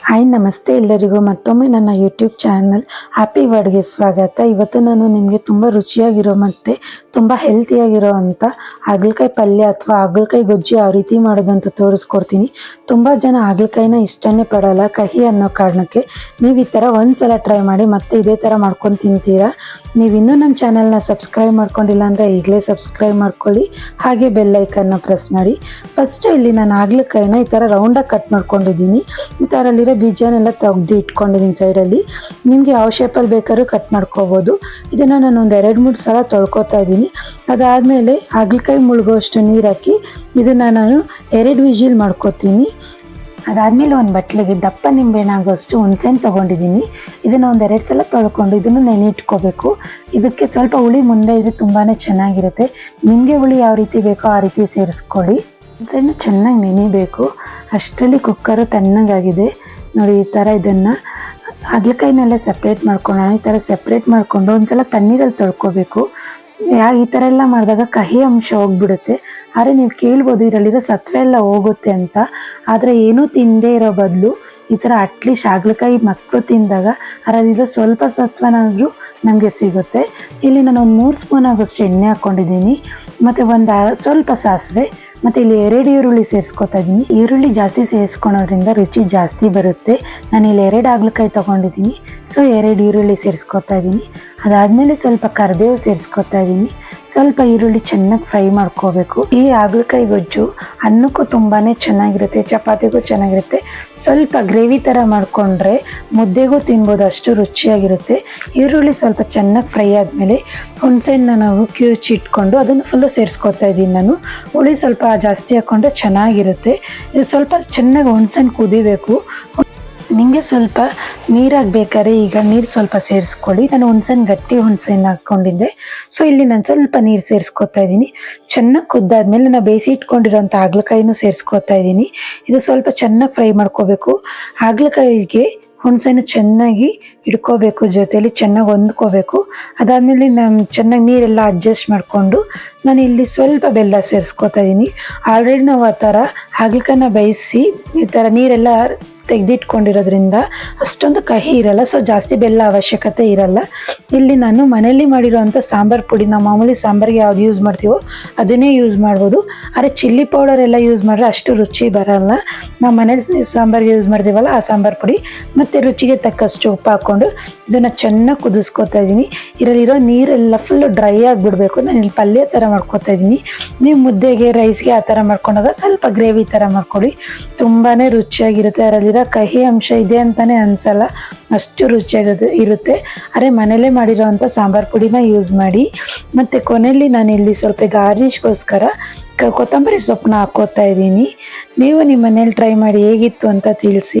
Hi ನಮಸ್ತೆ ಎಲ್ಲರಿಗೂ. ಮತ್ತೊಮ್ಮೆ ನನ್ನ ಯೂಟ್ಯೂಬ್ ಚಾನಲ್ ಹ್ಯಾಪಿ ವರ್ಡ್ಗೆ ಸ್ವಾಗತ. ಇವತ್ತು ನಾನು ನಿಮಗೆ ತುಂಬ ರುಚಿಯಾಗಿರೋ ಮತ್ತು ತುಂಬ ಹೆಲ್ತಿಯಾಗಿರೋ ಅಂಥ ಹಾಗಲಕಾಯಿ ಪಲ್ಯ ಅಥವಾ ಹಾಗಲಕಾಯಿ ಗೊಜ್ಜಿ ಯಾವ ರೀತಿ ಮಾಡೋದು ಅಂತ ತೋರಿಸ್ಕೊಡ್ತೀನಿ. ತುಂಬ ಜನ ಹಾಗಲಕಾಯಿನ ಇಷ್ಟನೇ ಪಡೋಲ್ಲ. ಕಹಿ ಅನ್ನೋ ಕಾರಣಕ್ಕೆ ನೀವು ಈ ಥರ ಒಂದು ಸಲ ಟ್ರೈ ಮಾಡಿ ಮತ್ತೆ ಇದೇ ಥರ ಮಾಡ್ಕೊಂಡು ತಿಂತೀರಾ. ನೀವು ಇನ್ನೂ ನಮ್ಮ ಚಾನಲ್ನ ಸಬ್ಸ್ಕ್ರೈಬ್ ಮಾಡ್ಕೊಂಡಿಲ್ಲ ಅಂದರೆ ಈಗಲೇ ಸಬ್ಸ್ಕ್ರೈಬ್ ಮಾಡ್ಕೊಳ್ಳಿ. ಹಾಗೆ ಬೆಲ್ ಐಕನ್ನ ಪ್ರೆಸ್ ಮಾಡಿ. ಫಸ್ಟ್ ಇಲ್ಲಿ ನಾನು ಹಾಗಲಕಾಯಿನ ಈ ಥರ ರೌಂಡಾಗಿ ಕಟ್ ಮಾಡ್ಕೊಂಡಿದ್ದೀನಿ. ಮತ್ತು ಅದರಲ್ಲಿರೋ ಬೀಜನೆಲ್ಲ ತೆಗ್ದು ಇಟ್ಕೊಂಡಿದ್ದೀನಿ ಸೈಡಲ್ಲಿ. ನಿಮಗೆ ಯಾವ ಶೇಪಲ್ಲಿ ಬೇಕಾದ್ರೂ ಕಟ್ ಮಾಡ್ಕೋಬೋದು. ಇದನ್ನು ನಾನು ಒಂದು ಎರಡು ಮೂರು ಸಲ ತೊಳ್ಕೊತಾ ಇದ್ದೀನಿ. ಅದಾದಮೇಲೆ ಹಾಗಲಕಾಯಿ ಮುಳುಗೋಷ್ಟು ನೀರು ಹಾಕಿ ಇದನ್ನು ನಾನು ಎರಡು ವಿಜಿಲ್ ಮಾಡ್ಕೋತೀನಿ. ಅದಾದಮೇಲೆ ಒಂದು ಬಟ್ಲಿಗೆ ದಪ್ಪ ನಿಂಬೆಹಣ್ಣಾಗೋಷ್ಟು ಹುಣಸೆಹಣ್ಣು ತೊಗೊಂಡಿದ್ದೀನಿ. ಇದನ್ನು ಒಂದು ಎರಡು ಸಲ ತೊಳ್ಕೊಂಡು ಇದನ್ನು ನೆನೆ ಇಟ್ಕೋಬೇಕು ಇದಕ್ಕೆ ಸ್ವಲ್ಪ ಹುಳಿ ಮುಂದೆ ಇದ್ರೆ ತುಂಬಾ ಚೆನ್ನಾಗಿರುತ್ತೆ. ನಿಮಗೆ ಹುಳಿ ಯಾವ ರೀತಿ ಬೇಕೋ ಆ ರೀತಿ ಸೇರಿಸ್ಕೊಳ್ಳಿ. ಹುಣಸೆಹಣ್ಣು ಚೆನ್ನಾಗಿ ನೆನೆಬೇಕು. ಅಷ್ಟರಲ್ಲಿ ಕುಕ್ಕರು ತಣ್ಣಗಾಗಿದೆ. ನೋಡಿ, ಈ ಥರ ಇದನ್ನು ಹಾಗಲಕಾಯಿನೆಲ್ಲ ಸಪ್ರೇಟ್ ಮಾಡ್ಕೊಳ್ಳೋಣ. ಈ ಥರ ಸಪ್ರೇಟ್ ಮಾಡಿಕೊಂಡು ಒಂದ್ಸಲ ತಣ್ಣೀರಲ್ಲಿ ತೊಳ್ಕೊಬೇಕು. ಯಾ, ಈ ಥರ ಎಲ್ಲ ಮಾಡಿದಾಗ ಕಹಿ ಅಂಶ ಹೋಗ್ಬಿಡುತ್ತೆ. ಆದರೆ ನೀವು ಕೇಳ್ಬೋದು, ಇದರಲ್ಲಿರೋ ಸತ್ವ ಎಲ್ಲ ಹೋಗುತ್ತೆ ಅಂತ. ಆದರೆ ಏನೂ ತಿಂದೇ ಇರೋ ಬದಲು ಈ ಥರ ಅಟ್ಲೀಸ್ಟ್ ಹಾಗಲಕಾಯಿ ಮಕ್ಕಳು ತಿಂದಾಗ ಅದರಲ್ಲಿರೋ ಸ್ವಲ್ಪ ಸತ್ವನಾದರೂ ನಮಗೆ ಸಿಗುತ್ತೆ. ಇಲ್ಲಿ ನಾನು ಒಂದು ಮೂರು ಸ್ಪೂನ್ ಆಗೋಷ್ಟು ಎಣ್ಣೆ ಹಾಕ್ಕೊಂಡಿದ್ದೀನಿ ಮತ್ತು ಒಂದು ಸ್ವಲ್ಪ ಸಾಸಿವೆ ಮತ್ತು ಇಲ್ಲಿ ಎರಡು ಈರುಳ್ಳಿ ಸೇರಿಸ್ಕೊತಾ ಇದ್ದೀನಿ ಈರುಳ್ಳಿ ಜಾಸ್ತಿ ಸೇರಿಸ್ಕೊಳೋದ್ರಿಂದ ರುಚಿ ಜಾಸ್ತಿ ಬರುತ್ತೆ. ನಾನು ಇಲ್ಲಿ ಎರಡು ಹಾಗಲಕಾಯಿ ತೊಗೊಂಡಿದ್ದೀನಿ. ಸೊ ಎರಡು ಈರುಳ್ಳಿ ಸೇರಿಸ್ಕೊತಾ ಇದ್ದೀನಿ ಅದಾದಮೇಲೆ ಸ್ವಲ್ಪ ಕರಿಬೇವು ಸೇರಿಸ್ಕೊತಾ ಇದ್ದೀನಿ ಸ್ವಲ್ಪ ಈರುಳ್ಳಿ ಚೆನ್ನಾಗಿ ಫ್ರೈ ಮಾಡ್ಕೋಬೇಕು. ಈ ಹಾಗಲಕಾಯಿ ಗೊಜ್ಜು ಅನ್ನಕ್ಕೂ ತುಂಬಾ ಚೆನ್ನಾಗಿರುತ್ತೆ, ಚಪಾತಿಗೂ ಚೆನ್ನಾಗಿರುತ್ತೆ. ಸ್ವಲ್ಪ ಗ್ರೇವಿ ಥರ ಮಾಡಿಕೊಂಡ್ರೆ ಮುದ್ದೆಗೂ ತಿನ್ಬೋದು, ಅಷ್ಟು ರುಚಿಯಾಗಿರುತ್ತೆ. ಈರುಳ್ಳಿ ಸ್ವಲ್ಪ ಚೆನ್ನಾಗಿ ಫ್ರೈ ಆದಮೇಲೆ ಹುಣಸೆಹಣ್ಣ ನಾವು ಇಟ್ಕೊಂಡು ಅದನ್ನು ಫುಲ್ಲು ಸೇರಿಸ್ಕೊತಾ ಇದ್ದೀನಿ ನಾನು. ಹುಳಿ ಸ್ವಲ್ಪ ಜಾಸ್ತಿ ಹಾಕ್ಕೊಂಡ್ರೆ ಚೆನ್ನಾಗಿರುತ್ತೆ. ಇದು ಸ್ವಲ್ಪ ಚೆನ್ನಾಗಿ ಹುಣಸೆಹಣ್ಣು ಕುದಿಬೇಕು. ನಿಮಗೆ ಸ್ವಲ್ಪ ನೀರಾಗಬೇಕಾದ್ರೆ ಈಗ ನೀರು ಸ್ವಲ್ಪ ಸೇರಿಸ್ಕೊಳ್ಳಿ. ನಾನು ಹುಣ್ಸೆನ್ ಗಟ್ಟಿ ಹುಣ್ಸೆನ ಹಾಕ್ಕೊಂಡಿದ್ದೆ. ಸೊ ಇಲ್ಲಿ ನಾನು ಸ್ವಲ್ಪ ನೀರು ಸೇರಿಸ್ಕೊತಾ ಇದ್ದೀನಿ. ಚೆನ್ನಾಗಿ ಕುದ್ದಾದ್ಮೇಲೆ ನಾನು ಬೇಯಿಸಿ ಇಟ್ಕೊಂಡಿರೋಂಥ ಹಾಗಲಕಾಯಿನೂ ಸೇರಿಸ್ಕೊತಾ ಇದ್ದೀನಿ. ಇದು ಸ್ವಲ್ಪ ಚೆನ್ನಾಗಿ ಫ್ರೈ ಮಾಡ್ಕೋಬೇಕು. ಹಾಗಲಕಾಯಿಗೆ ಹುಣ್ಸೆನ ಚೆನ್ನಾಗಿ ಇಟ್ಕೋಬೇಕು ಜೊತೆಯಲ್ಲಿ ಚೆನ್ನಾಗಿ ಹೊಂದ್ಕೋಬೇಕು. ಅದಾದಮೇಲೆ ನಾನು ಚೆನ್ನಾಗಿ ನೀರೆಲ್ಲ ಅಡ್ಜಸ್ಟ್ ಮಾಡಿಕೊಂಡು ನಾನು ಇಲ್ಲಿ ಸ್ವಲ್ಪ ಬೆಲ್ಲ ಸೇರಿಸ್ಕೊತಾ ಇದ್ದೀನಿ. ಆಲ್ರೆಡಿ ನಾವು ಆ ಥರ ಹಾಗಲಕಾಯಿನ ಬೇಯಿಸಿ ಈ ಥರ ನೀರೆಲ್ಲ ತೆಗೆದಿಟ್ಕೊಂಡಿರೋದ್ರಿಂದ ಅಷ್ಟೊಂದು ಕಹಿ ಇರಲ್ಲ. ಸೊ ಜಾಸ್ತಿ ಬೆಲ್ಲ ಅವಶ್ಯಕತೆ ಇರಲ್ಲ. ಇಲ್ಲಿ ನಾನು ಮನೆಯಲ್ಲಿ ಮಾಡಿರೋವಂಥ ಸಾಂಬಾರು ಪುಡಿ, ನಾವು ಮಾಮೂಲಿ ಸಾಂಬಾರಿಗೆ ಯಾವ್ದು ಯೂಸ್ ಮಾಡ್ತೀವೋ ಅದನ್ನೇ ಯೂಸ್ ಮಾಡ್ಬೋದು. ಆದರೆ ಚಿಲ್ಲಿ ಪೌಡರ್ ಎಲ್ಲ ಯೂಸ್ ಮಾಡಿದ್ರೆ ಅಷ್ಟು ರುಚಿ ಬರಲ್ಲ. ನಾವು ಮನೇಲಿ ಸಾಂಬಾರಿಗೆ ಯೂಸ್ ಮಾಡ್ತೀವಲ್ಲ ಆ ಸಾಂಬಾರು ಪುಡಿ. ಮತ್ತು ರುಚಿಗೆ ತಕ್ಕಷ್ಟು ಉಪ್ಪು ಹಾಕ್ಕೊಂಡು ಇದನ್ನು ಚೆನ್ನಾಗಿ ಕುದಿಸ್ಕೊತಾ ಇದ್ದೀನಿ. ಇದರಲ್ಲಿರೋ ನೀರೆಲ್ಲ ಫುಲ್ಲು ಡ್ರೈ ಆಗಿಬಿಡ್ಬೇಕು. ನಾನು ಇಲ್ಲಿ ಪಲ್ಯ ಥರ ಮಾಡ್ಕೊತಾ ಇದ್ದೀನಿ. ನೀವು ಮುದ್ದೆಗೆ ರೈಸ್ಗೆ ಆ ಥರ ಮಾಡ್ಕೊಂಡಾಗ ಸ್ವಲ್ಪ ಗ್ರೇವಿ ಥರ ಮಾಡ್ಕೊಳ್ಳಿ ತುಂಬಾ ರುಚಿಯಾಗಿರುತ್ತೆ. ಅದರಲ್ಲಿರೋ ಕಹಿ ಅಂಶ ಇದೆ ಅಂತಲೇ ಅನಿಸಲ್ಲ. ಅಷ್ಟು ರುಚಿಯಾಗದು ಇರುತ್ತೆ. ಅರೆ, ಮನೇಲೇ ಮಾಡಿರೋವಂಥ ಸಾಂಬಾರು ಪುಡಿನ ಯೂಸ್ ಮಾಡಿ. ಮತ್ತು ಕೊನೆಯಲ್ಲಿ ನಾನಿಲ್ಲಿ ಸ್ವಲ್ಪ ಗಾರ್ನಿಷ್ಗೋಸ್ಕರ ಕೊತ್ತಂಬರಿ ಸೊಪ್ಪನ್ನ ಹಾಕೋತಾ ಇದ್ದೀನಿ. ನೀವು ನಿಮ್ಮ ಮನೇಲಿ ಟ್ರೈ ಮಾಡಿ ಹೇಗಿತ್ತು ಅಂತ ತಿಳಿಸಿ.